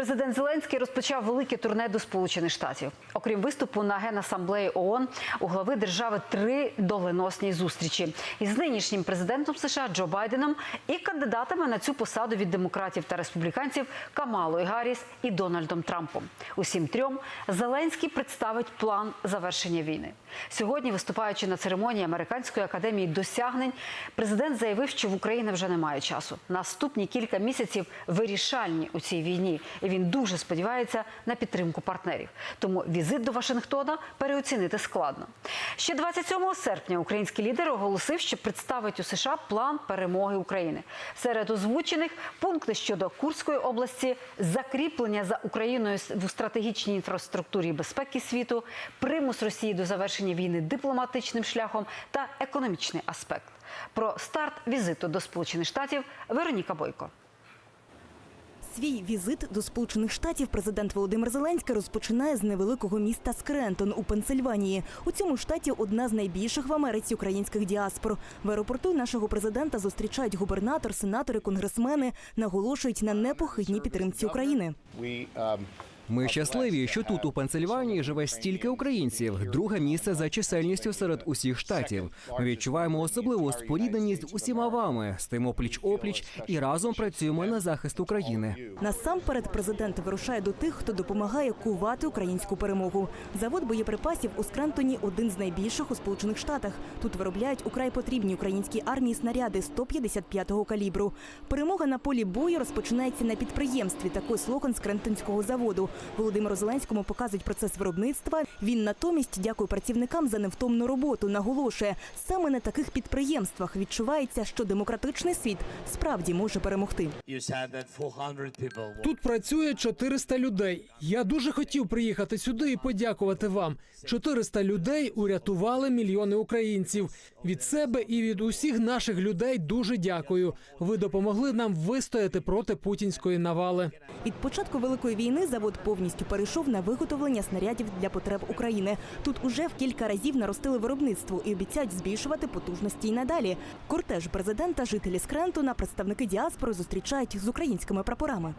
Президент Зеленський розпочав велике турне до Сполучених Штатів. Окрім виступу на генасамблеї ООН, у глави держави три доленосні зустрічі із нинішнім президентом США Джо Байденом і кандидатами на цю посаду від демократів та республіканців Камалою Гарріс і Дональдом Трампом. Усім трьом Зеленський представить план завершення війни. Сьогодні, виступаючи на церемонії Американської академії досягнень, президент заявив, що в Україні вже немає часу. Наступні кілька місяців вирішальні у цій війні, він дуже сподівається на підтримку партнерів. Тому візит до Вашингтона переоцінити складно. Ще 27 серпня український лідер оголосив, що представить у США план перемоги України. Серед озвучених пункти щодо Курської області, закріплення за Україною в стратегічній інфраструктурі безпеки світу, примус Росії до завершення війни дипломатичним шляхом та економічний аспект. Про старт візиту до Сполучених Штатів Вероніка Бойко. Свій візит до Сполучених Штатів президент Володимир Зеленський розпочинає з невеликого міста Скрентон у Пенсильванії. У цьому штаті одна з найбільших в Америці українських діаспор. В аеропорту нашого президента зустрічають губернатор, сенатори, конгресмени, наголошують на непохитній підтримці України. Ми щасливі, що тут у Пенсильванії живе стільки українців. Друге місце за чисельністю серед усіх штатів. Ми відчуваємо особливу спорідненість з усіма вами, стоїмо пліч опліч і разом працюємо на захист України. Насамперед президент вирушає до тих, хто допомагає кувати українську перемогу. Завод боєприпасів у Скрентоні один з найбільших у Сполучених Штатах. Тут виробляють украй потрібні українській армії снаряди 155-го калібру. Перемога на полі бою розпочинається на підприємстві. Такий слоган Скрентонського заводу. Володимиру Зеленському показують процес виробництва. Він натомість дякує працівникам за невтомну роботу. Наголошує, саме на таких підприємствах відчувається, що демократичний світ справді може перемогти. You said that 400 people. Тут працює 400 людей. Я дуже хотів приїхати сюди і подякувати вам. 400 людей урятували мільйони українців. Від себе і від усіх наших людей дуже дякую. Ви допомогли нам вистояти проти путінської навали. Від початку великої війни завод повністю перейшов на виготовлення снарядів для потреб України. Тут уже в кілька разів наростили виробництво і обіцяють збільшувати потужності й надалі. Кортеж президента, жителі Скрентона, представники діаспори зустрічають з українськими прапорами.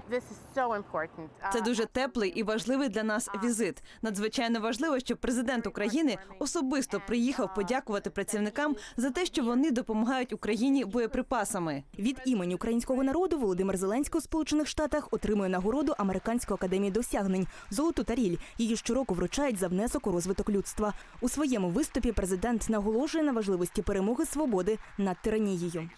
Це дуже теплий і важливий для нас візит. Надзвичайно важливо, щоб президент України особисто приїхав подякувати працівникам за те, що вони допомагають Україні боєприпасами. Від імені українського народу Володимир Зеленський у Сполучених Штатах отримує нагороду Американської академії досягнень золоту таріль. Її щороку вручають за внесок у розвиток людства. У своєму виступі президент наголошує на важливості перемоги свободи над тиранією.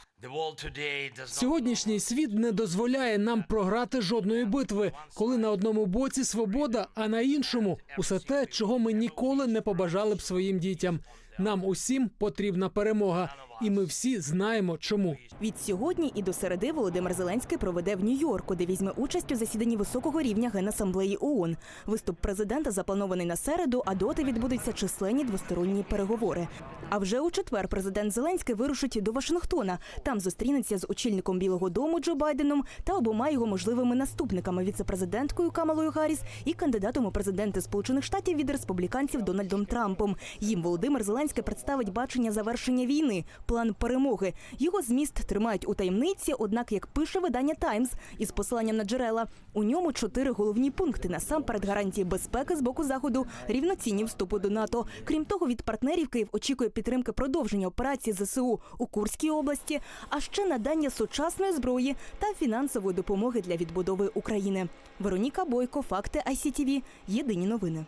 Сьогоднішній світ не дозволяє нам програти жодної битви, коли на одному боці свобода, а на іншому усе те, чого ми ніколи не побажали б своїм дітям. Нам усім потрібна перемога, і ми всі знаємо, чому. Від сьогодні і до середи Володимир Зеленський проведе в Нью-Йорку, де візьме участь у засіданні високого рівня Генасамблеї ООН. Виступ президента запланований на середу, а доти відбудуться численні двосторонні переговори. А вже у четвер президент Зеленський вирушить до Вашингтона. Там зустрінеться з очільником Білого Дому Джо Байденом та обома його можливими наступниками віцепрезиденткою Камалою Гарріс і кандидатом у президенти Сполучених Штатів від республіканців Дональдом Трампом. Їм Володимир Зеленський представить бачення завершення війни, план перемоги. Його зміст тримають у таємниці. Однак, як пише видання Таймс із посиланням на джерела, у ньому чотири головні пункти насамперед гарантії безпеки з боку заходу, рівноцінні вступу до НАТО. Крім того, від партнерів Київ очікує підтримки продовження операції ЗСУ у Курській області, а ще надання сучасної зброї та фінансової допомоги для відбудови України. Вероніка Бойко, факти ICTV, Єдині новини.